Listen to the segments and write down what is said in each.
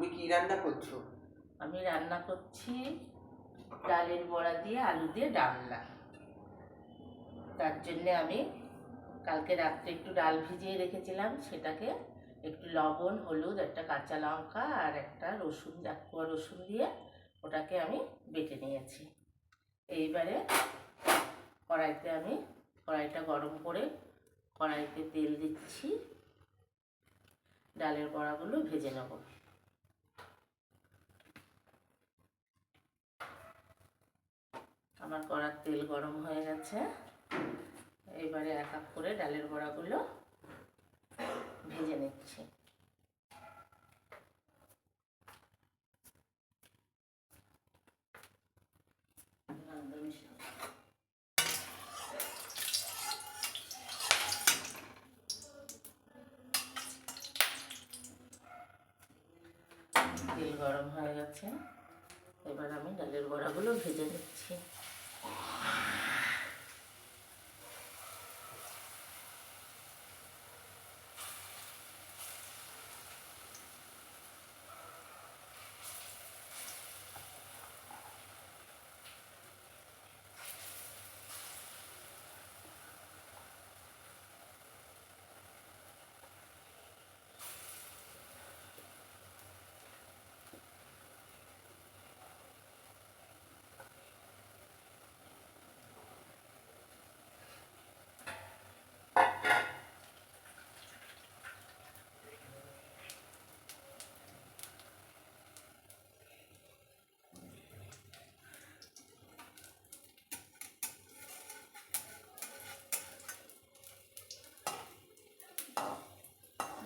তুমি কি রান্না করছ? আমি রান্না করছি ডালের বড়া দিয়ে আলু দিয়ে ডালনা। তার জন্যে আমি কালকে রাত্রে একটু ডাল ভিজিয়ে রেখেছিলাম, সেটাকে একটু লবণ, হলুদ, একটা কাঁচা লঙ্কা আর একটা রসুন, এক রসুন দিয়ে ওটাকে আমি বেটে নিয়েছি। এইবারে কড়াইতে আমি কড়াইটা গরম করে কড়াইতে তেল দিচ্ছি। ডালের বড়াগুলো ভেজে নেব। আমার কড়ার তেল গরম হয়ে গেছে। এবারে এক এক করে ডালের বড়াগুলো ভেজে নিচ্ছি। তেল গরম হয়ে গেছে। এবার আমি ডালের বড়াগুলো ভেজে নিচ্ছি।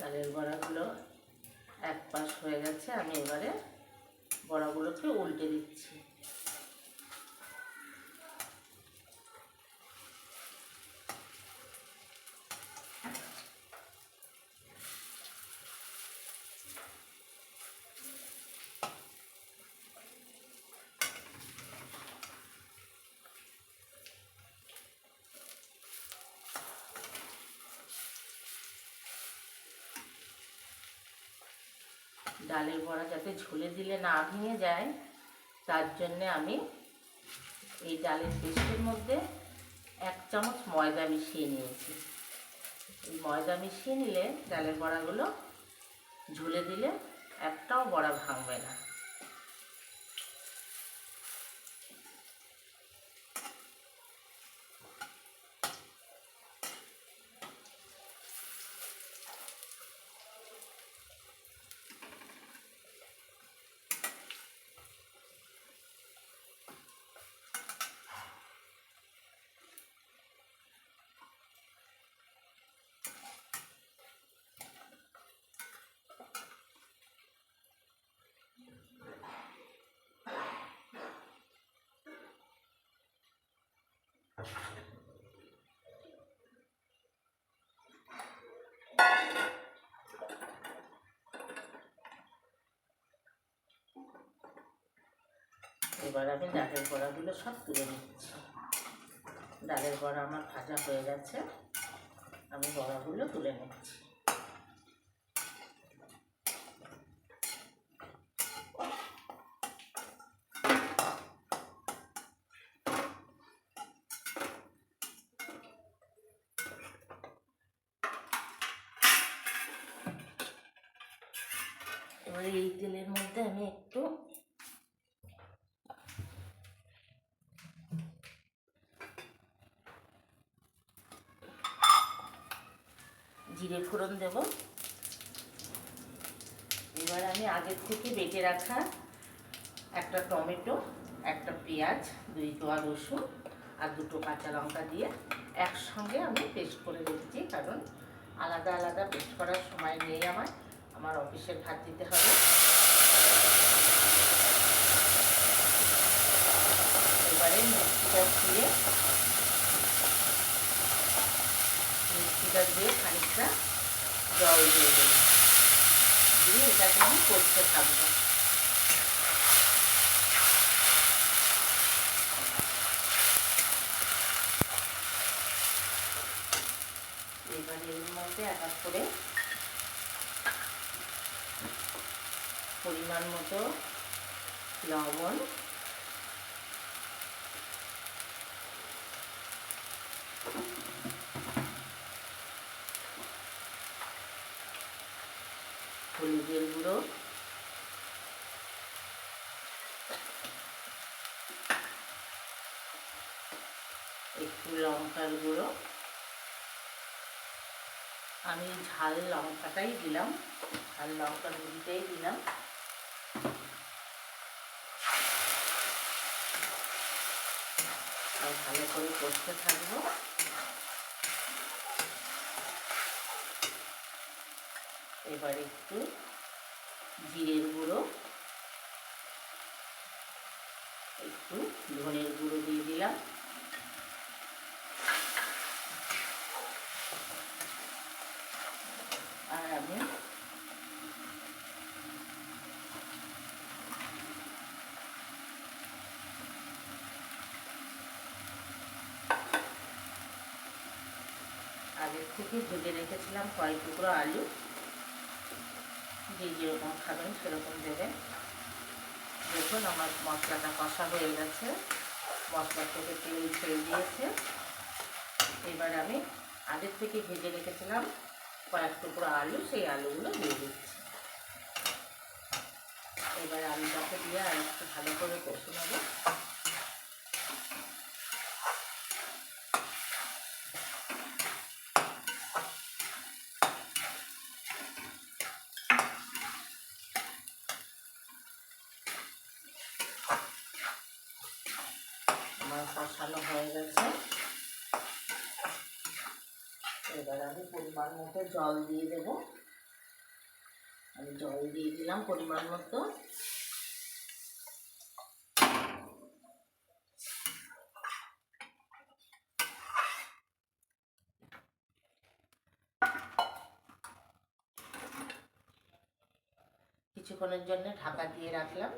ডালের বড়াগুলো এক পাশ হয়ে গেছে আমি এবারে বড়াগুলোকে উল্টে দিচ্ছি। ডালের বড়া যাতে ঝুলে দিলে না ভেঙে যায়, তার জন্যে আমি এই ডালের পেস্টের মধ্যে এক চামচ ময়দা মিশিয়ে নিয়েছি। এই ময়দা মিশিয়ে নিলে ডালের বড়াগুলো ঝুলে দিলে একটাও বড়া ভাঙবে না। এবার আমি ডালের বড়াগুলো সব তুলে নিচ্ছি। ডালের বড়া আমার ভাজা হয়ে গেছে। আমি বড়াগুলো তুলে নিচ্ছি। এবার এই তেলের মধ্যে আমি একটু জিরে ফোড়ন দেব। এবার আমি আগের থেকে বেটে রাখা একটা টমেটো, একটা পেঁয়াজ, দুই কোয়া রসুন আর দুটো কাঁচা লঙ্কা দিয়ে একসঙ্গে আমি পেস্ট করে রেখেছি, কারণ আলাদা আলাদা পেস্ট করার সময় নেই আমার আমার অফিসের ভাত দিতে হবে। এবারে মিষ্টিটা দিয়ে মিষ্টিটা দিয়ে খানিকটা জল দিয়ে দেবো। দিয়ে এটাকে আমি করতে থাকব। এবারে এর মধ্যে এক এক করে পরিমাণ মতো লবণ হলুদের গুঁড়ো একটু লঙ্কার গুঁড়ো। আমি ঝাল লঙ্কাটাই দিলাম। ঝাল লঙ্কার গুঁড়িটাই দিলাম। ভালো করে কষতে থাকব। এবার একটু জিরের গুঁড়ো। একটু ধনের গুঁড়ো দিয়ে দিলাম আর আমি আগের থেকে ভেজে রেখেছিলাম কয়েক টুকরো আলু। যে যেরকম খাবেন সেরকম দেবেন। দেখুন আমার মশলাটা কষা হয়ে গেছে। মশলা থেকে তেল ছেড়ে দিয়েছে। এবার আমি আগের থেকে ভেজে রেখেছিলাম কয়েক টুকরো আলু, সেই আলুগুলো দিয়ে দিচ্ছি। এবার আলুটাকে দিয়ে আর একটু ভালো করে কষে নেব আমার কষানো হয়ে গেছে এবার আমি পরিমাণ মতো জল দিয়ে দেব। আমি জল দিয়ে দিলাম পরিমাণ মতো। কিছুক্ষণের জন্য ঢাকা দিয়ে রাখলাম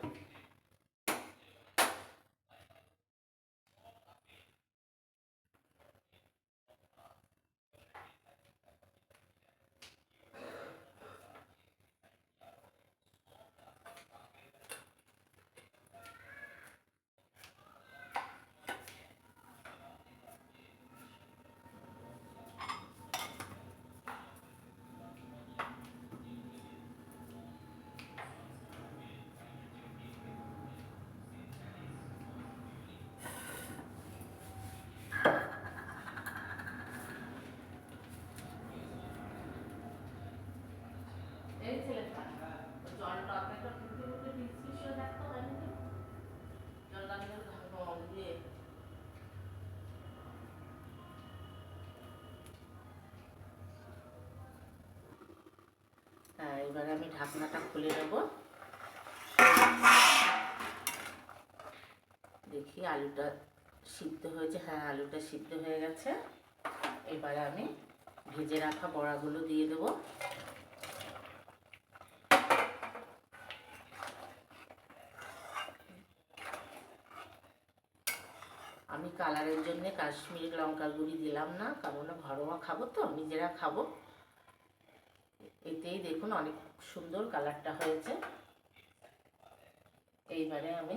এই ছেলেটা জলটা আপনাকে ফুটে ফুটে বিস্কিট রাখতে হয় না জলটা আমি দিয়ে হ্যাঁ এবার আমি ঢাকনাটা খুলে নেব। দেখি আলুটা সিদ্ধ হয়েছে। হ্যাঁ আলুটা সিদ্ধ হয়ে গেছে। এবারে আমি ভেজে রাখা বড়াগুলো দিয়ে দেবো। আমি কালারের জন্য কাশ্মীরি লঙ্কার গুঁড়ি দিলাম না, কারণ ঘরোয়া খাব তো, নিজেরা খাব। এতেই দেখুন অনেক সুন্দর কালারটা হয়েছে। এইবারে আমি